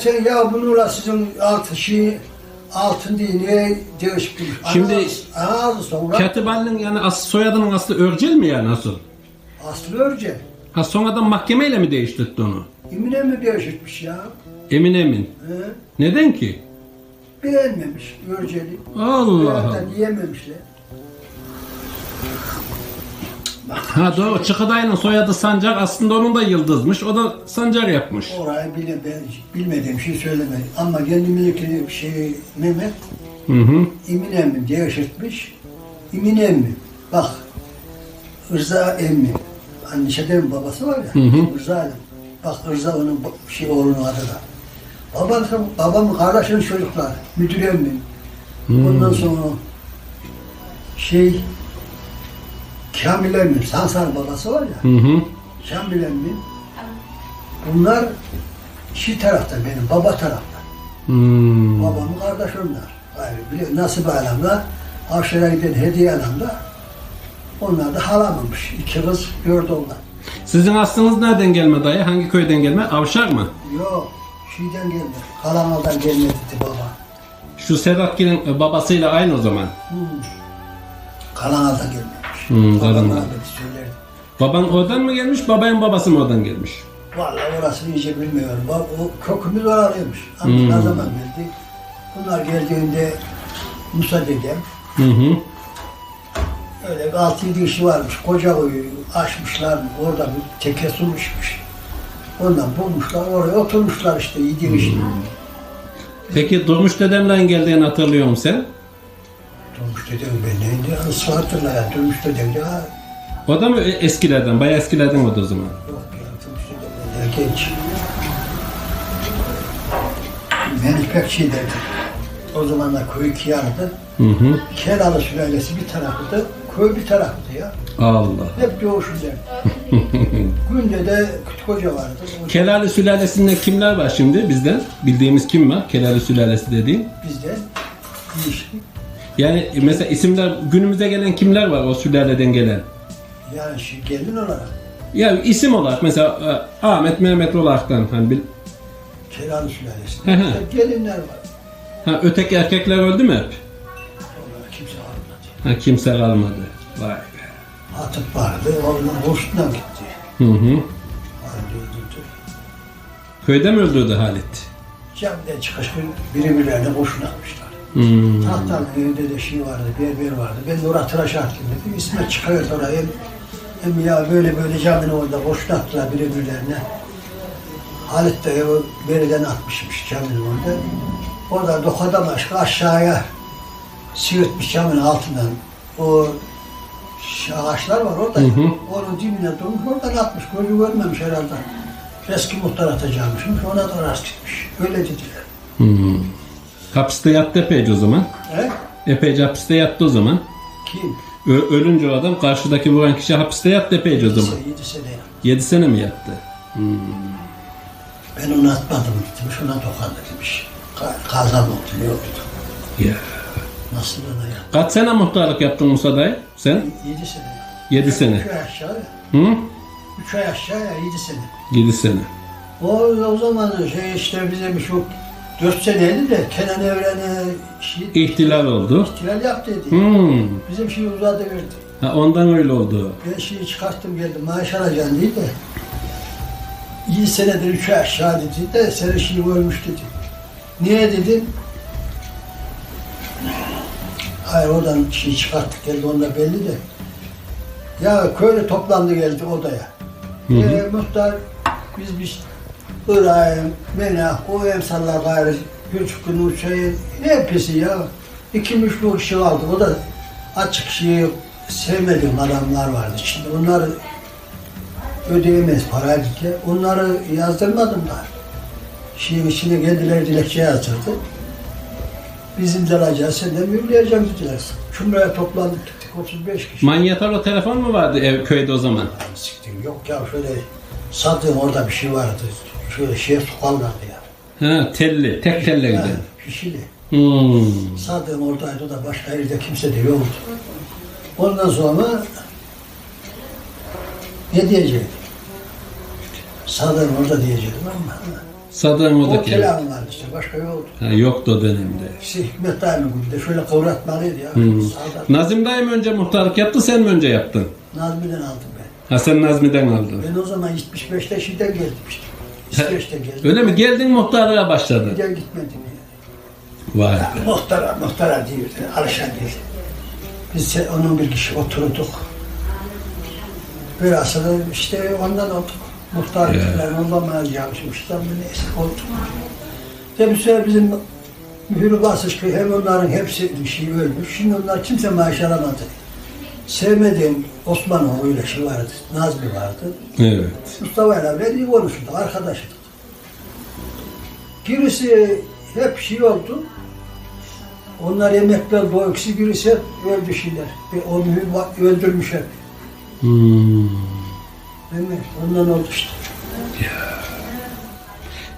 Sen ya bununla sizin altı şey altın diye niye değişik bir Şimdi- ağzı sonra Katibal'ın yani as soyadının aslı Örcel mi yani asıl? aslı örce. Ha sonradan mahkemeyle mi değiştirdi onu? Emine mi değişikmiş ya? Emin emin. He? Neden ki? Beğenmemiş örceli. Allah Allah. Hayattan yiyememişler. Ha doğru Çıkıdayı'nın soyadı Sancar aslında onun da Yıldız'mış. O da Sancar yapmış. Orayı bile ben bilmediğim şey söylemedim. Ama kendimizdeki şey Mehmet Hı hı. İmin emmi değiştirmiş. İmin emmi. Bak Rıza emmi. Anneşedemin babası var ya. Hı hı. Rıza emmi. Bak Rıza onun şey oğlunun adı da. Babam, babamın kardeşinin çocukları. Müdür emmi. Ondan sonra şey Kamil emmi. Sansar babası var ya. Hı hı. Kamil emmi. Bunlar şey tarafta benim. Baba tarafta. Hmm. Babamın kardeş onlar. Nasıl bir alamda, Avşar'a giden hediye alamda, onlar da halamamış. İki kız gördü onlar. Sizin aslınız nereden gelme dayı? Hangi köyden gelme? Avşar mı? Yok, şeyden geldi. Kalamal'dan gelmedi dedi baba. Şu Sedat Gil'in babasıyla aynı o zaman. Hmm. Kalamal'dan gelmemiş. Hmm, Babam Kalamal. rahmetli söylerdi. Baban oradan mı gelmiş, babanın babası mı oradan gelmiş? Vallahi orasını iyice bilmiyorum. O kökümüz oralıymış. Ama Hmm. ne zaman geldi? Bunlar geldiğinde Musa dedem, Hı hı. Öyle bir altı yedi kişi varmış. Koca koyu açmışlar. Orada bir teke su içmiş. Ondan bulmuşlar. Oraya oturmuşlar işte yedi kişi. Peki Durmuş dedemden geldiğini hatırlıyor musun sen? Dedem ben neydi? Hatırla ya. Durmuş dedem ya. O da mı eskilerden, bayağı eskilerden o da o zaman? Yok ya. Genç. Ben İpek şey derdim. O zamanlar köy iki yarıdı. Hı hı. Keralı sülalesi bir tarafıydı. Köy bir tarafıydı ya. Allah. Hep derdi. Günde de Kütük Hoca vardı. O Kelali sülalesinde kimler var şimdi bizden? Bildiğimiz kim var? Kelali sülalesi dediğin. bizden değişik. Yani mesela isimler günümüze gelen kimler var o sülaleden gelen? Yani şey, gelin olarak Ya isim olarak mesela e, Ahmet Mehmet olaraktan hani bil, Hı sülalesinde. hı. İşte gelinler var. ha öteki erkekler öldü mü hep? Onlara kimse almadı. Ha kimse kalmadı. Vay be. Atıp vardı, onlar hoşuna gitti. Hı hı. Halde öldürdü. Köyde mi öldürdü Halit? Camiden çıkış birbirlerine boşuna atmışlar. Hmm. Tahtanın önünde de şey vardı, berber vardı. Ben de oraya tıraş attım dedim. İsmet çıkarıyordu oraya. Hem, ya böyle böyle camini orada boşuna attılar birbirlerine. Halit de o beriden atmışmış caminin orada. Orada dokada başka aşağıya sıyırtmış caminin altından. O ağaçlar var orada. Hı hı. Onun dibine durmuş oradan atmış. Gözü görmemiş herhalde. Eski muhtar atacakmış. Ona da rast gitmiş. Öyle dediler. Hmm. Hapiste yattı epeyce o zaman. He? Epeyce hapiste yattı o zaman. Kim? Ö- ölünce o adam karşıdaki vuran kişi hapiste yattı epeyce o zaman. 7 sene. 7 sene mi yattı? Ben onu atmadım demiş, ona dokandı demiş. Ka- Kazan oldu, yok dedim. Ya. Nasıl ona ya? Kaç sene muhtarlık yaptın Musa dayı? Sen? 7 sene. 7 sene. 3 ay aşağı. Hı? 3 ay aşağı ya 7 sene. 7 sene. O, o zaman şey işte bize bir şu 4 seneydi de Kenan Evren'e şey, İhtilal oldu. ihtilal yaptı dedi. Hmm. Bizim şey uzadı verdi. Ha, ondan öyle oldu. Ben şeyi çıkarttım geldim maaş alacaksın dedi de. 7 senedir 3 ay aşağı dedi de senin şey ölmüş dedi. Niye dedim? Hayır oradan şey çıkarttık geldi onda belli de. Ya köylü toplandı geldi odaya. Hı hı. Ee, muhtar biz bir Irak'ı, Menah, o emsallar gayrı, Gülçuk'un uçayı, hepsi ya. İki müşlü kişi kaldı. O da açık şeyi sevmediğim adamlar vardı. Şimdi onları ödeyemez paraydı ki. Onları yazdırmadım da. Şeyin içine kendileri dilekçe yazdırdı. Bizim de alacağız, senden mühürleyeceğim dediler. Cumhuriyet toplandık gittik 35 kişi. Manyetaro telefon mu vardı ev köyde o zaman? Siktir yok ya şöyle sattığım orada bir şey vardı. Şöyle şey sokarlardı ya. Ha telli, tek telle giden. Pişili. Hmm. Sattığım oradaydı o da başka yerde kimse de yoktu. Ondan sonra ne diyeceğim? Saddam orada diyecektim ama Sadığın O oradaki. kelam vardı işte başka yoktu. Ha, yoktu o dönemde. İşte Hikmet dayımın günde şöyle kıvratmalıydı ya. Hmm. Sağdan. Nazım dayım önce muhtarlık yaptı, sen mi önce yaptın? Nazmi'den aldım ben. Ha sen Nazmi'den aldın. Ben o zaman 75'te şeyden geldim işte. İsveç'te geldim. Öyle mi? Geldin muhtarlığa başladın. De gitmedim ya. Vay be. Muhtara, muhtara diyordu, alışan değil. Biz onun bir kişi oturduk. Sonra işte ondan olduk. Muhtar Ya. falan ondan bana çalışmışlar mı neyse olduk. De bir süre bizim mühürü basışkı hem onların hepsi bir şey ölmüş. Şimdi onlar kimse maaş alamadı. Sevmediğim Osmanoğlu öyle şey vardı. Nazmi vardı. Evet. Mustafa ile ben iyi konuşurduk, arkadaştık. Birisi hep şey oldu. Onlar o ikisi birisi hep öldü şeyler. Ve o mühür va- öldürmüş hep. Hmm. Mi? Ondan oldu işte.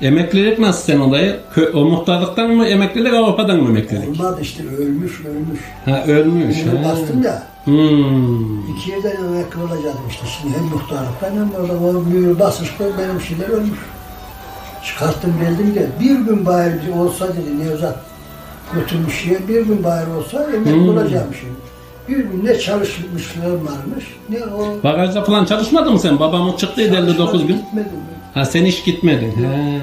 Emeklilik nasıl sen olayı? Kö- o muhtarlıktan mı emeklilik, Avrupa'dan mı emeklilik? Olmadı işte, ölmüş, ölmüş. Ha ölmüş. Ha. bastım ya, Hmm. iki yerden emekli olacaktım işte. Şimdi hem muhtarlıktan hem orada o mühür basışta benim şeyler ölmüş. Çıkarttım geldim de bir gün bari bir olsa dedi Nevzat götürmüş ya bir gün bari olsa emekli Hmm. olacağım şimdi. Bir gün ne çalışmışlığım varmış ne o Bagajda falan çalışmadın mı sen? Babamın çıktıydı 59 gün. Gitmedim. Ha sen hiç gitmedin. He.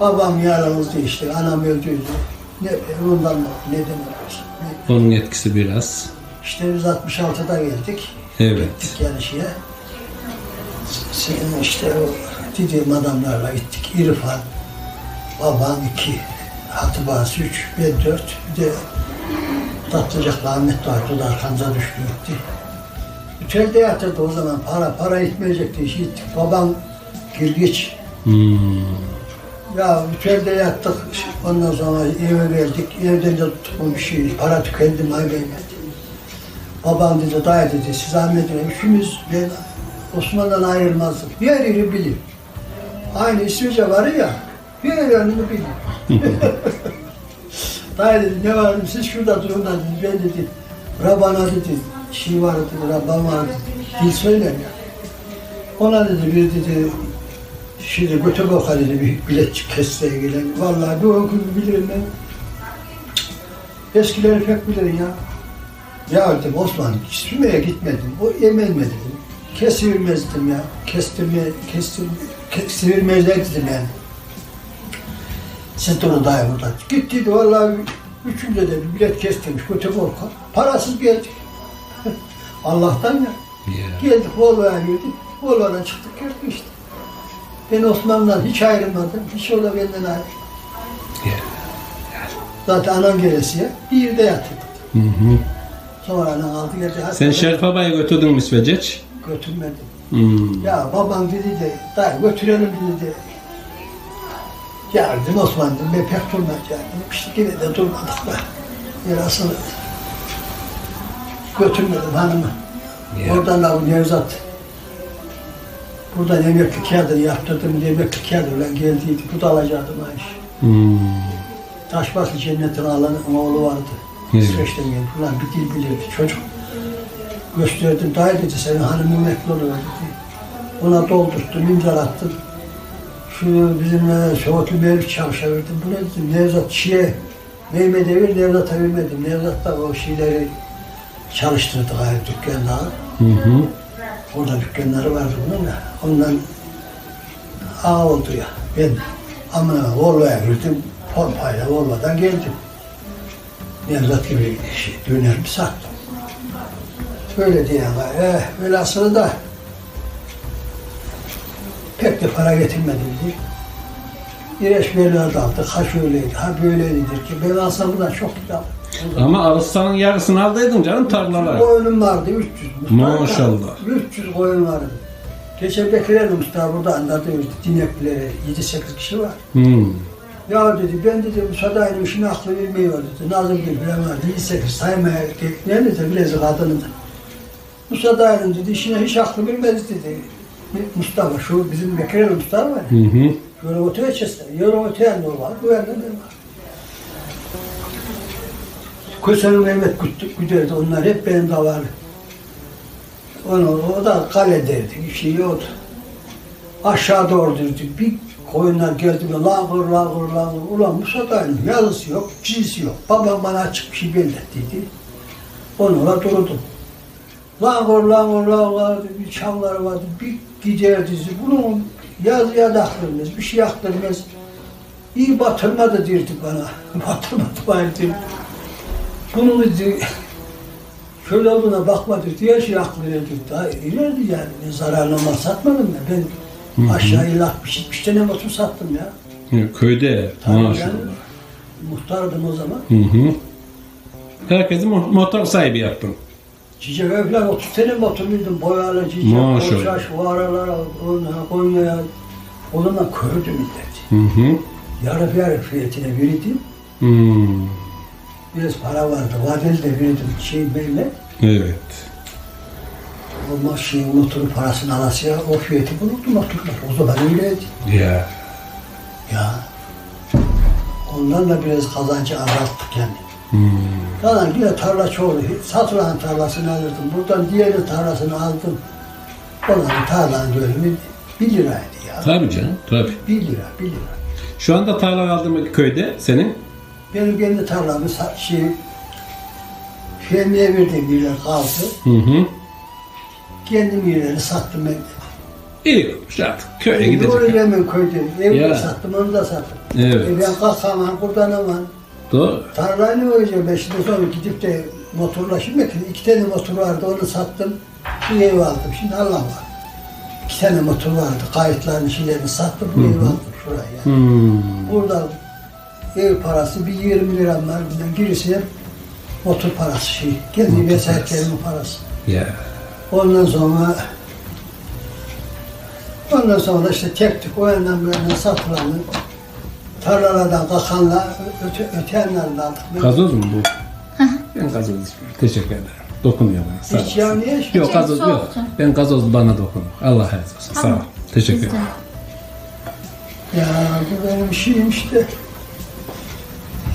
Babam yaralıydı işte anam öldüydü. Ne ondan mı neden. Ne- Onun etkisi biraz. İşte biz 66'da geldik. Evet. Gittik yani şeye. Senin işte o dediğim adamlarla gittik. İrfan, babam iki, Hatibası üç, ben dört. Bir de Tatlıcak Ahmet vardı, o da arkamıza düşmüyordu. Ütelde yatırdı o zaman, para, para gitmeyecekti, işi gittik. Babam girgiç. Hmm. Ya ütelde yattık, ondan sonra eve geldik, evden de tutma bir şey, para tükendi, may vermedi. Babam dedi, dayı dedi, siz Ahmet Bey, üçümüz ben Osman'dan ayrılmazdık. Bir yeri bilir. Aynı İsviçre var ya, bir yerini bilir. dayı dedi, ne var siz şurada durun dedi, ben dedi, Rabana dedi, şey var dedi, Rabban var dedi, dil söyler ya. Ona dedi, bir dedi, Şimdi götür baka dedi bir biletçi kesteye gelen. Vallahi bir o gün bilirim ben. Eskileri pek bilirim ya. Ya dedim Osman Sümeyye gitmedim. O yemelme dedim. Kesilmezdim ya. Kestirme, kestir, kesilmezler dedim yani. Siz de onu dayı burada. Gittiydi vallahi üçünde de bilet kestirmiş. Götür baka. Parasız geldik. Allah'tan ya. Ya. Geldik Volvo'ya girdik. Volvo'dan çıktık geldik işte. Ben Osman'dan hiç ayrılmadım. Hiç o da benden ayrı. Ya. Zaten anam gelesiye bir yerde yatırdık. Hı hı. Sonra anam aldı geldi. Sen Şerif Baba'yı götürdün mü İsveç'e? Götürmedim. Hmm. Ya babam dedi de, dayı götürelim dedi de. Ya dedim Osman dedim, ben pek durmayacağım. İşte yine de durmadık da. Yarasını götürmedim hanımı. Ya. Oradan da bu Nevzat. Buradan emekli kağıdını yaptırdım, emekli kağıdıyla geldiydi. Bu da alacaktım maaş. Hmm. Taşbası cennetin alanı oğlu vardı. İsveç'ten geldi. Ulan bir dil bilirdi çocuk. Gösterdim. Dayı dedi senin hanım emekli oluyor dedi. Ona doldurttum, imzalattım. Şu bizimle Soğutlu Mevlüt Çavuş'a verdim. Bu ne dedim, Nevzat Şiye, Mehmet'e ver, Nevzat'a vermedim. Nevzat da o şeyleri çalıştırdı gayrı dükkanları. Hı hı. Orada dükkanları vardı bunun da. Ondan ağa oldu ya. Ben ama Volvo'ya girdim. Pompayla Volvo'dan geldim. Nevzat gibi şey, dönerimi sattım. Öyle diye ama eh, velhasılı da pek de para getirmedi bizi. İreç böyle aldık, ha şöyleydi, ha böyleydi ki. Ben alsam bundan çok kitap. Ama Arıstan'ın yarısını aldıydın canım tarlalar. Koyunum vardı 300. Maşallah. 300 koyun vardı. Geçen Bekir'e Mustafa burada anlatıyordu dinekleri 7-8 kişi var. Hmm. Ya dedi ben dedi Musa'dayım işine aklı vermiyor dedi. Nazım gibi bilen var 7-8 saymaya ne dedi biraz kadını da. Musa'dayım dedi işine hiç aklı vermez dedi. Mustafa şu bizim Bekir'e Mustafa var. Hı hı. Öteye çeşitler. Öteye ne var? Bu yerde ne var? Kösenin Mehmet güderdi. Onlar hep benim davarlı. Onu, o da kale derdi. Bir şey yoktu. Aşağı doğru düzdük. Bir koyunlar geldi mi lağır lağır lağır. Ulan Musa dayının yazısı yok, çizgisi yok. Babam bana açık bir şey belirttiydi. Onunla durdum. Lağır lağır lağır vardı, bir çamlar vardı, bir gider dizi. Bunun yazıya da aktırmaz, bir şey aktırmaz. İyi batırmadı dirdi bana. Batırmadı bana dirdi. Bunu dedi, şöyle olduğuna bakmadı diye şey aklı verdi. Daha ilerdi yani. Ben zararlı mal satmadım ya. Ben aşağı 60-70 tane motor sattım ya. Köyde Tabii maşallah. yani, muhtardım o zaman. Hı hı. Herkesi motor sahibi yaptın. Çiçek evler 30 tane motorluydum. Boyalı çiçek, Maşallah. Koçaş, Varalara, Konya'ya. O zaman kördü millet. Hı hı. Yarı yarı fiyatına verirdim. Hmm. Biraz para vardı. Vadeli de verirdim şey böyle. Evet. O ma- şeyin motoru parasını alasıya o fiyatı bulurdu motorlar. O zaman öyleydi. Ya. Ya. Ondan da biraz kazancı azalttık yani. Hmm. Yine tarla çoğu. Satılan tarlasını alırdım. Buradan diğeri tarlasını aldım. Onların tarlanın bölümü 1 liraydı ya. Tabii canım. Tabii. 1 lira, 1 lira. Şu anda tarla aldığım köyde senin. Benim kendi tarlamı şey, Fehmi'ye verdiğim yerler kaldı. Hı hı. Kendim yerleri sattım ben. İyi olmuş artık. Köye Doğru gidecek. yemin köyde. Evi Ya. de sattım, onu da sattım. Evet. E ben kalkamam, kurtanamam. Doğru. Tarlayı ben şimdi sonra gidip de motorla şimdi iki tane motor vardı onu sattım. Bir ev aldım. Şimdi Allah var. İki tane motor vardı. Kayıtların şeylerini sattım. Bir ev aldım şuraya. Hmm. Burada ev parası bir 20 liram var. Bundan gerisi hep motor parası şey. Kendi Motor vesayetlerimin parası. Ya. Ondan sonra ondan sonra işte tek tük o yandan bu yandan satılanı tarlalardan kalkanla öte, öte yanlardan aldık. Ben Gazoz mu bu? ben gazoz içmiyorum. Teşekkür ederim. Dokunuyor bana. Sağ ol. Hiç ya niye? Yok gazoz yok. soğuktu. Ben gazoz bana dokunuyor. Allah razı olsun. Sağ ol. Tamam. Teşekkür ederim. Ya bu benim şeyim işte.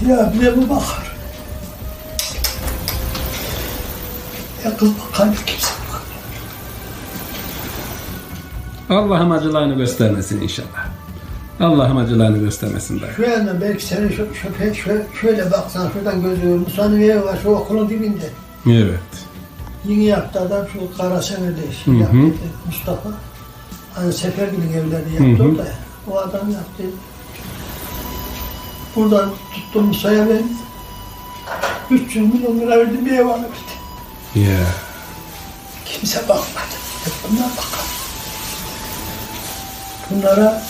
Ya bir de bu bakar. Ya kız bakar kimse bakar. Allah'ım acılarını göstermesin inşallah. Allah'ım acılarını göstermesin dayı. Şu yandan belki senin şu, şu, şöyle, şöyle baksan şuradan gözüyor. Musa'nın evi var şu okulun dibinde. Evet. Yeni yaptı adam şu Karasever'de şey yaptı Mustafa. Hani Sefergil'in evlerini yaptı hı. o da. O adam yaptı. Buradan tuttum Musa'ya ben 300 milyon lira verdim bir ev almıştı. Ya. Kimse bakmadı. Hep bunlar bakar. Bunlara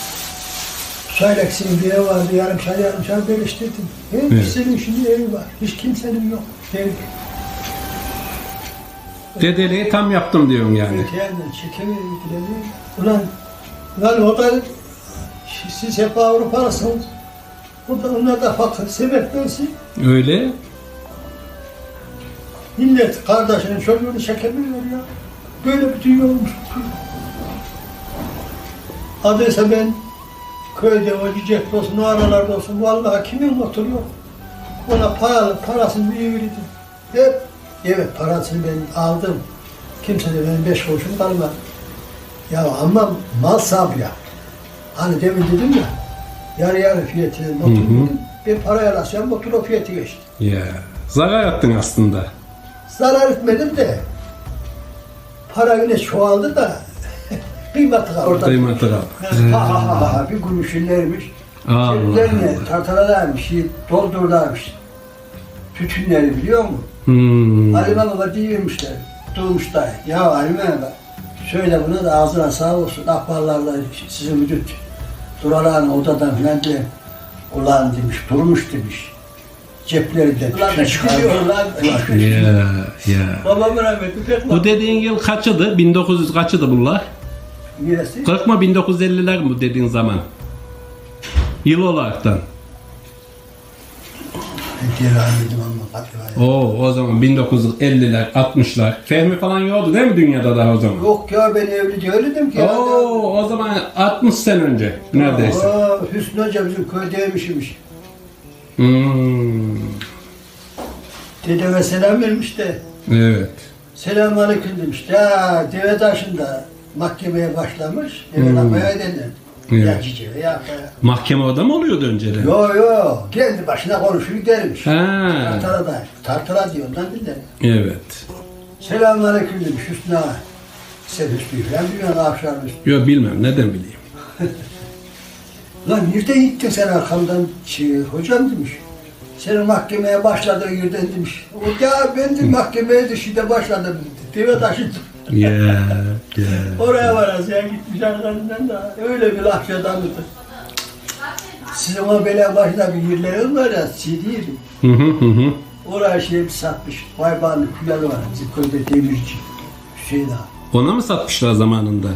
Sayleks'in bir ev vardı, yarım çay yarım çay bölüştürdüm. Hepsinin şimdi evi var. Hiç kimsenin yok. Evi. Dedeliği tam yaptım diyorum yani. Yandan çekemiyor, gidemiyor. Ulan, ulan o da siz hep Avrupalısınız. O da onlar da fakir, sebep versin. Öyle. Millet kardeşinin çocuğunu çekemiyor ya. Böyle bir dünya olmuş. Adıysa ben köyde o cicek olsun, o aralarda olsun, vallahi kimin motoru yok. Ona paralı, parasını bir verirdim. Hep, evet parasını ben aldım. Kimse de benim beş kuruşum kalmadı. Ya ama mal sahibi yaptı. Hani demin dedim ya, yarı yarı fiyatı motor dedim. Ben paraya alasam motor fiyatı geçti. Ya. Zarar ettin aslında. Zarar etmedim de para yine çoğaldı da kıymeti kaldı. Orada Kıymeti kaldı. Ha ha ha ha bir. Allah Üzerine tartaralarmış, doldurlarmış. Tütünleri biliyor musun? Hmm. Halime Baba diyormuşlar, durmuşlar. Ya Halime Baba, söyle buna da ağzına sağ olsun, akbarlarla sizin müdür duralan odadan filan diye ulan demiş, durmuş demiş. Cepleri de tütün çıkarıyorlar. Ya. Ya. Babamın rahmeti pek Bu dediğin yıl kaçıdı? 1900 kaçıdı bunlar? Neresi? 40 mı 1950'ler mi dediğin zaman? Yıl olaraktan. Ama kaç Oo o zaman 1950'ler 60'lar. Fehmi falan yoktu değil mi dünyada daha o zaman? Yok ya ben evli değildim ki. Oo o zaman 60 sene önce neredeyse. Aa, Hüsnü Hoca bizim köydeymişmiş. Hmm. Dedeme selam vermiş de. Evet. Selam aleyküm demiş. Ya deve taşında mahkemeye başlamış. Deve Hmm. denir. Ya cici ya. Mahkeme orada mı oluyordu önceden? Yo yo kendi başına konuşuyor dermiş. Ha. Tartara da. Tartara diyor ondan dinle. Evet. Selamünaleyküm demiş Hüsnü ağa. Sen Hüsnü'yü falan biliyorsun akşamüstü. Yo bilmem neden bileyim. Lan nereden gittin sen arkamdan şey, hocam demiş. Senin mahkemeye başladığın yerden demiş. O ya ben de mahkemeye dışında başladım dedi. Deve taşıdım. Ya ya. Oraya varız ya gitmiş arkamdan da. Öyle bir laf adamıydı. Sizin o bela başında bir yerlerin var ya, sidiydi. Hı hı hı. Oraya şey satmış. Baybanlı külalı var bizim köyde demirci. Hüseyin ağa. Ona mı satmışlar zamanında?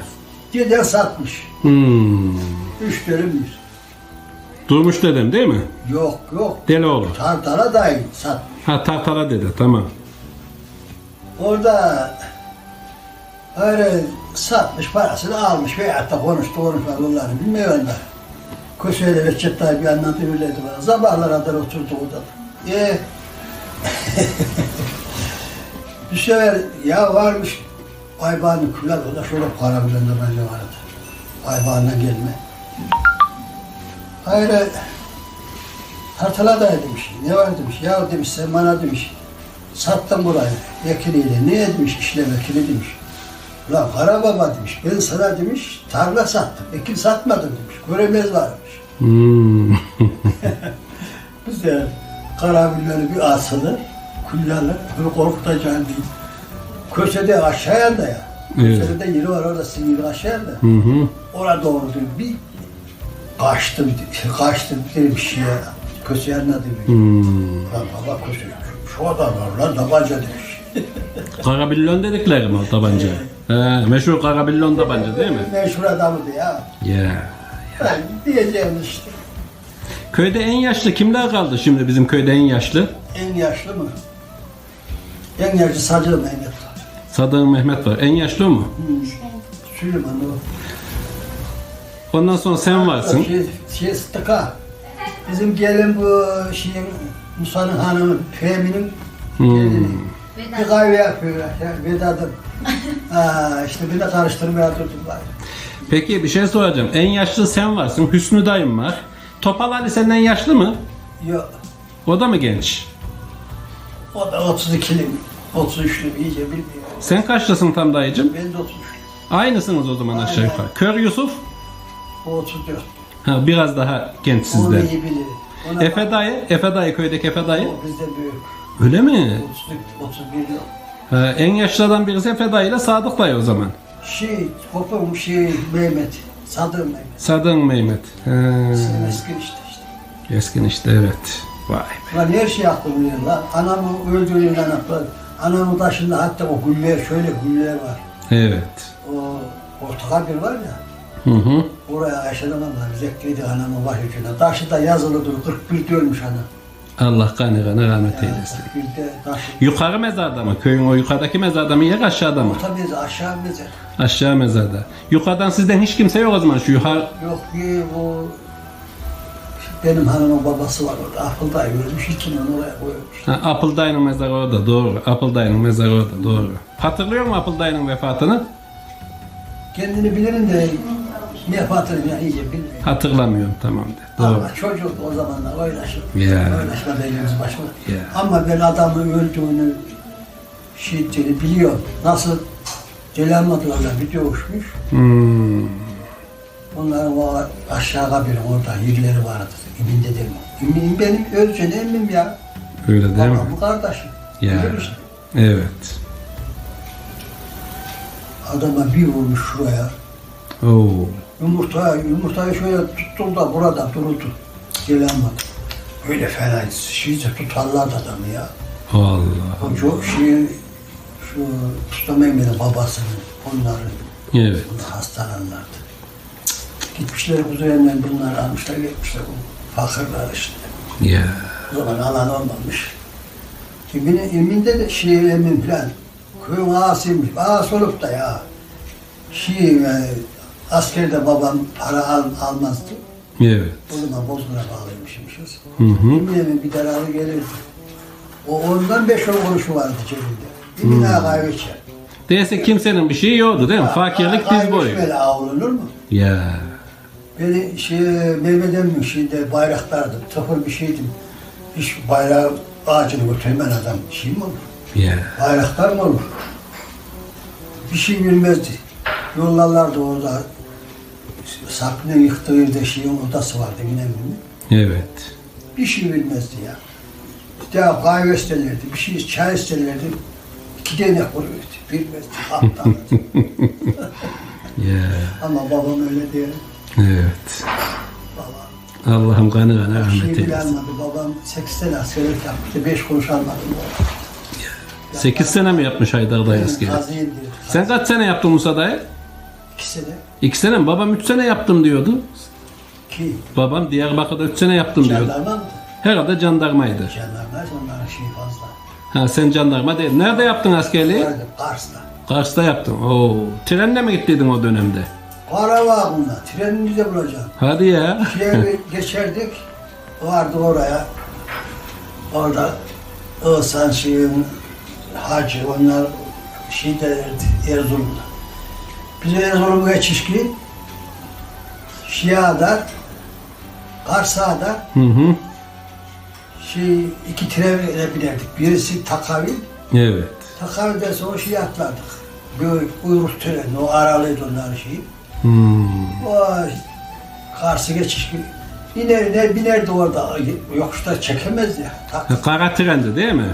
Deden satmış. Hmm. Üç dönüm. Durmuş dedem değil mi? Yok yok. Deloğlu. Tartara dahil satmış. Ha Tartara dede tamam. Orada öyle satmış parasını almış veyahut da konuştu konuşmadı onları bilmiyorum da. Köşeyle Recep Tayyip bir anlatı öyleydi bana. Sabahlara kadar oturdu orada. E, bir sefer ya varmış Ayban'ın kulak o da şöyle para bence vardı. Ayban'la gelme. Hayır Tartala da demiş. Ne var demiş. Ya demiş sen bana demiş. Sattım burayı vekiliyle. Ne demiş işle vekili demiş. Ulan Kara Baba demiş. Ben sana demiş tarla sattım. Ekin satmadım demiş. Göremez varmış. Hmm. Güzel. Karabülleri bir asılır. Kullanır. Böyle korkutacağım değil. Köşede aşağıya da ya. Evet. Köşede yeri var orada sivri aşağıya da. Hı hı. Orada doğru. Bir kaçtım, kaçtım demiş ya. Köşe yanına demiş. Hmm. Lan baba köşe, şu adam var lan tabanca demiş. Karabillon dedikleri mi o tabanca? He, meşhur Karabillon tabanca değil mi? Meşhur adamıydı ya. Ya. Ben diyeceğim işte. Köyde en yaşlı kimler kaldı şimdi bizim köyde en yaşlı? En yaşlı mı? En yaşlı Sacı Mehmet var. Sadık Mehmet var. En yaşlı o mu? Süleyman o. Ondan sonra sen varsın. Şey, şey Sıtıka. Bizim gelin bu şeyin Musa'nın hanımı Fehmi'nin Hmm. gelini. Bir kahve yapıyorlar. Ya, Vedat'ım. Aa, işte beni karıştırmaya tuttular. Peki bir şey soracağım. En yaşlı sen varsın. Hüsnü dayım var. Topal Ali senden yaşlı mı? Yok. O da mı genç? O da 32'li mi? 33'lü mi? iyice bilmiyorum. Sen kaçlısın tam dayıcım? Ben de 33. Aynısınız o zaman aşağı yukarı. Kör Yusuf? O 34. Ha, biraz daha genç Onu sizden. iyi bilirim. Ona Efe dayı, Efe dayı köydeki Efe dayı. O bizden büyük. Öyle mi? 30, 31 yıl. Ha, en yaşlılardan birisi Efe dayı ile Sadık dayı o zaman. Şey, kopum şey Mehmet. Sadık Mehmet. Sadık Mehmet. Ha, Sizin eski işte işte. Eskin işte evet. Vay be. Lan her şey aklım bilir lan. Anamı öldürdüğünden aklı. Anamın taşında hatta o güller, şöyle güller var. Evet. O portakal bir var ya. Hı hı. Oraya Ayşe'den Allah zekriydi anamın başucuna. Taşı da yazılı dur. 41 diyormuş ana. Allah kanı kanı rahmet eylesin. 41'de taşı. Yukarı mezarda mı? Köyün o yukarıdaki mezarda mı? Yer aşağıda mı? Orta meze, aşağı meze. Aşağı mezarda. Yukarıdan sizden hiç kimse yok o zaman şu yukarı. Yok bir bu benim hanımın babası var orada. Akıldayı ölmüş. İlkini onu oraya koymuş. Ha, Apple dayının mezarı orada doğru. Apple dayının mezarı orada doğru. Hatırlıyor musun Apple dayının vefatını? Kendini bilirim de ne ya iyice bilmiyorum. Hatırlamıyorum tamam de. Doğru. Ama çocuk o zamanlar oynaşır. Ya. Oynaşma dediğimiz başka. Ya. Ama ben adamın öldüğünü, şiddetini biliyorum. Nasıl Celamatlarla bir dövüşmüş. Hmm. Onların o aşağıda bir orada yerleri vardı. İmin dedim. İmin benim ölçen emmim ya. Öyle değil mi? Babamın kardeşim. Ya. Evet. Adama bir vurmuş şuraya. Oo. Yumurtaya, yumurtayı şöyle tuttum da burada durdu. Gelemedim. Öyle fena şeyce tutarlardı adamı ya. Allah. O çok şey, şu Usta Mehmet'in babasının, onların Evet. hastalanlardı. Gitmişler kuzeyimden bunları almışlar gitmişler bu fakirler işte. Ya. O zaman alan olmamış. Kimin eminde de şey emin filan. Köyün ağasıymış. Ağas olup da ya. Şey, e, askerde babam para al, almazdı. Evet. O zaman Bozkır'a bağlıymışmışız. Hı hı. Emin bir kararı gelirdi. O ondan beş on kuruşu vardı cebinde. Bir daha kahve içer. Değilse kimsenin bir şeyi yoktu değil mi? Fakirlik diz boyu. Böyle avlanır mı? Ya. Beni şey, Mehmet Emin şeyde bayraktardım, tıfır bir şeydim. Hiç bayrağı ağacını götürmen adam şey mi olur? Ya. Bayraktar mı olur? Bir şey bilmezdi. Yollarlardı orada. Sabri'nin yıktığı yerde şeyin odası vardı yine mi? Evet. Bir şey bilmezdi ya. Bir daha kahve isterlerdi, bir şey çay isterlerdi. İki tane kuruyordu, bilmezdi. Aptal. Ya. Ama babam öyle değil. Evet. Baba. Allah'ım kanı kanı Bir rahmet şey bile eylesin. almadı. Babam 8 sene askerlik yapmıştı. 5 kuruş almadım. 8 sene mi yapmış Haydar dayı askeri? Sen kaç sene yaptın Musa dayı? 2 sene. 2 sene mi? Babam 3 sene yaptım diyordu. Ki Babam Diyarbakır'da 3 sene yaptım diyordu. jandarma mı? Herhalde jandarmaydı. Jandarma onların şeyi fazla. Ha sen jandarma değil. Nerede yaptın askerliği? Kars'ta. Kars'ta yaptın. Oo. Trenle mi gittiydin o dönemde? Bunda. Trenini de bulacağım. Hadi ya. Şeye geçerdik. Vardı oraya. Orada Ihsan şeyin hacı onlar şey derlerdi Erzurum'da. Biz Erzurum'a geçişki Şia'da Karsa'da hı hı. şey iki trene binerdik. Birisi Takavil, Evet. Takavil'den sonra şey atlardık. Böyle uyruk treni, o aralıydı onların şeyi. Hmm. Vay, Karşı geçiş gibi. İner iner binerdi orada. Yokuşta çekemez ya. Tak, Ha, Kara trendi değil mi?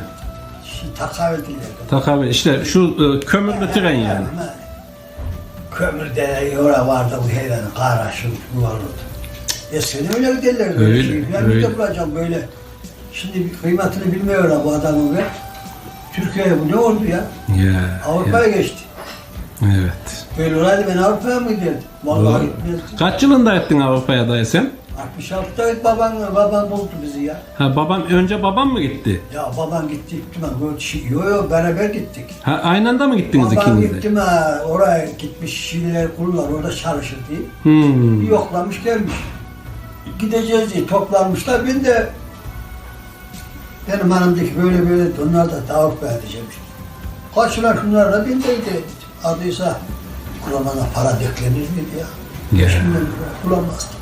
şey, takavül dilerdi. Takavi işte şu e, kömürlü tren yani. Kömür dere oraya vardı bu heyranın karaşı yuvarladı. Eskiden öyle derlerdi. Öyle, Öyle, şey. Ben öyle. de bulacağım böyle. Şimdi bir kıymetini bilmiyorlar bu adamın ve Türkiye'ye bu ne oldu ya? Ya. Avrupa'ya ya. geçti. Evet. Böyle olaydı ben Avrupa'ya mı giderdim? Vallahi gitmezdim. Kaç yılında ettin Avrupa'ya dayı sen? 66'da babam, babam buldu bizi ya. Ha babam önce babam mı gitti? Ya baban gitti gittim ben böyle şey, yo yo beraber gittik. Ha aynı anda mı gittiniz Babam ikiniz de? gittim ha oraya gitmiş Şiiler kurullar orada çalışır diye. Hmm. Bir yoklamış gelmiş. Gideceğiz diye toplanmışlar ben de benim hanımdaki böyle böyle onlar da Avrupa'ya edeceğim işte. Kaçılar şunlarla ben de. Adıysa kuramana para deklenir miydi ya? Ya. Şimdi bulamazdım.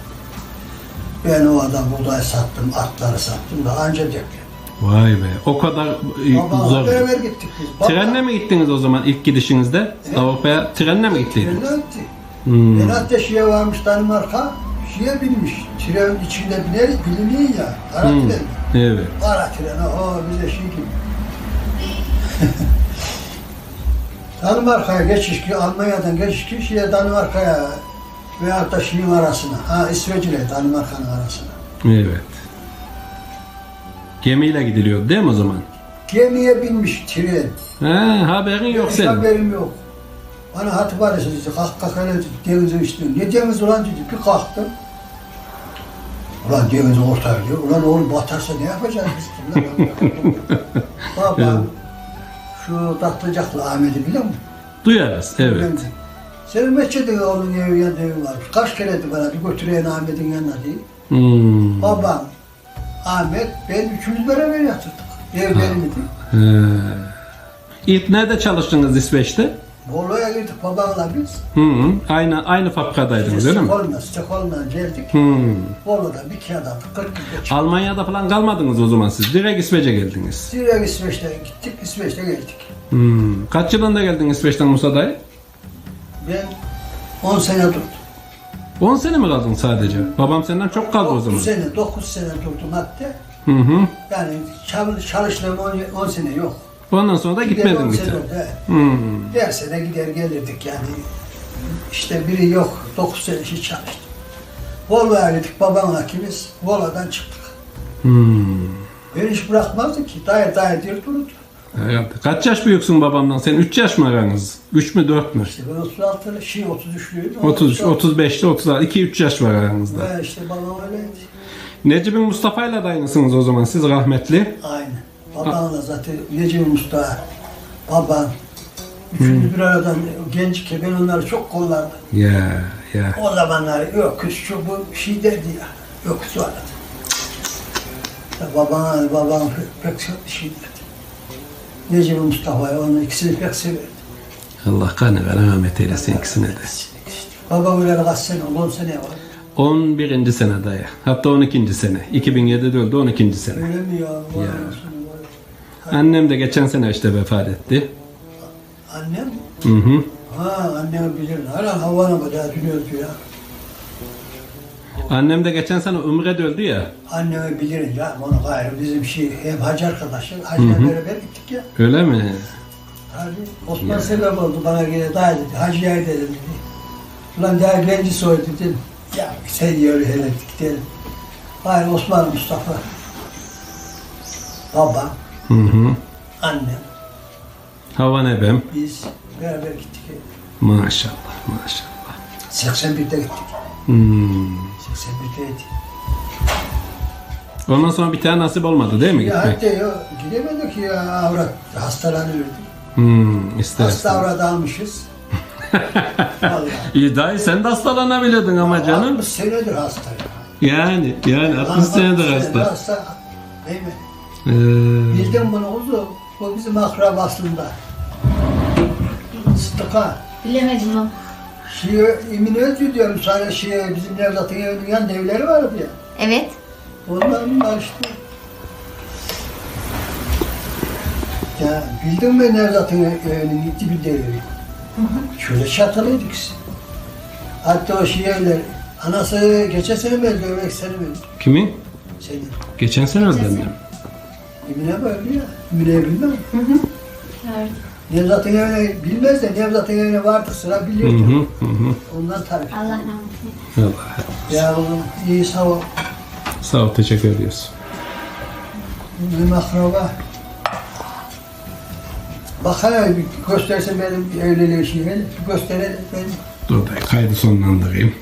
Ben o adam buğday sattım, atları sattım da anca deklendim. Vay be. O kadar e, Babamla zor. beraber gittik biz. Baba- Trenle mi gittiniz o zaman ilk gidişinizde? Avrupa'ya trenle mi gittiydiniz? Trenle gittik. Hmm. Ben hatta şeye varmış Danimarka, şeye binmiş. Tren içinde biner, biliniyor ya. Kara Hmm. tren. Evet. Kara tren, o bize şey gibi. Danimarka'ya geçiş ki, Almanya'dan geçiş ki, şeye Danimarka'ya veyahut da şeyin arasına, ha İsveç ile Danimarka'nın arasına. Evet. Gemiyle gidiliyordu değil mi o zaman? Gemiye binmiş tren. Ha, haberin yok Hiç senin. haberim yok. Bana hatı var ya dedi, kalk kalk hele dedi, denizin üstüne. Ne deniz ulan dedi, bir kalktım. Ulan deniz ortaya diyor, ulan oğlum batarsa ne yapacağız biz? Baba, şu tatlıcaklı Ahmet'i biliyor musun? Duyarız. Evet. Ben- Senin mescidin oğlun evi evi var. Kaç kere bana bir götüreyim Ahmet'in yanına diye. Hmm. Babam, Ahmet, ben üçümüz beraber yatırdık. Ev benim idi. Ha. İlk nerede çalıştınız İsveç'te? Bolu'ya girdik babamla biz. Hı hı. Aynı aynı fabrikadaydınız öyle mi? Stockholm'a, Stockholm'a geldik. Hmm. Bolu'da bir kağıt aldık, 40 gün geçtik. Almanya'da falan kalmadınız o zaman siz. Direkt İsveç'e geldiniz. Direkt İsveç'te gittik, İsveç'te geldik. Hmm. Kaç yılında geldin İsveç'ten Musa dayı? Ben 10 sene durdum. 10 sene mi kaldın sadece? Babam senden çok kaldı o 9 zaman. sene, 9 sene durdum hatta. Hı hı. Yani çalış, çalıştığım 10, 10 sene yok. Ondan sonra da Gider gitmedin 10 bir sene daha. oldu, he. Hmm. Gider gelirdik yani. İşte biri yok, 9 sene şey çalıştım. Bolu'ya gittik babamla ikimiz, Bolu'dan çıktık. Hmm. Beni hiç bırakmazdı ki, dayı dayı diyor dururdu. Evet. Kaç yaş büyüksün babamdan? Sen 3 yaş mı aranız? 3 mü 4 mü? İşte ben 36'lı, şey 33'lüydüm. 33, 35'li 36, 2-3 yaş var aranızda. Ve işte babam öyleydi. Necip'in Mustafa ile de aynısınız o zaman siz rahmetli. Aynen. Babamla zaten Necmi Mustafa, babam, üçümüz bir aradan gençken ben onları çok kollardım. Ya ya. O zamanlar yok kız şu bu şey derdi ya. Yok kız vardı. Ya babam, babam pek şey derdi. Necmi Mustafa'yı onu ikisini pek severdi. Allah kanı rahmet eylesin ikisine de. Babam öyle kaç sene, 10 sene var. 11. sene dayı. Hatta 12. sene. 2007'de öldü 12. sene. Öyle mi ya? Vay Ya. Annem de geçen sene işte vefat etti. Annem? Hı hı. Ha annem bilir. Hala havana daha dün öldü ya. Annem de geçen sene Umre'de öldü ya. Annemi bilirim ya. Onu gayrı bizim şey hep hacı arkadaşlar. Hacı'yla beraber gittik ya. Öyle mi? Hadi Osman sebep oldu bana gene daha dedi. Hacı yer dedim dedi. Ulan daha genci soydu dedim. Ya sen yürü hele gidelim. Hayır Osman Mustafa. Baba, Hı hı. annem, Havan ebem. biz beraber gittik. Maşallah maşallah. 81'de gittik. Hmm. 81'de gittik. Ondan sonra bir tane nasip olmadı değil mi Ya gitmek? hatta ya gidemedik ya avrat hastalanıyorduk. Hmm, ister Hasta istemez. avrat almışız. Vallahi. İyi dayı sen de hastalanabilirdin ama canım. 60 senedir hasta ya. Yani yani 60 senedir hasta. Hasta. Değil mi? Ee, Bildim bunu uzun. Bu bizim akrabasında. Sıtıka. Bilemedim ama. Şey, emin özü diyorum sana şey, bizim Nevzat'ın evinin yanında evleri vardı ya. Evet. Ondan var işte. Ya bildin mi Nevzat'ın evinin dibinde evi? Şöyle çatılıydık. Hatta o şeyler, anası geçen sene mi öldü, öbek sene mi öldü? kimin? Senin. Geçen sene öldü annem. Emine böyle ya. Emine'yi bilmem. Evet. Nevzat'ın evine bilmez de Nevzat'ın evine vardık sıra Hı bilirdi. hı hı hı. Ondan tabii. Allah rahmet eylesin. Allah. Ya oğlum iyi sağ ol. Sağ ol teşekkür ediyoruz. Benim akraba. Bak hele bir gösterse benim evliliği şeyi. Bir gösterelim benim. Dur dayı kaydı sonlandırayım.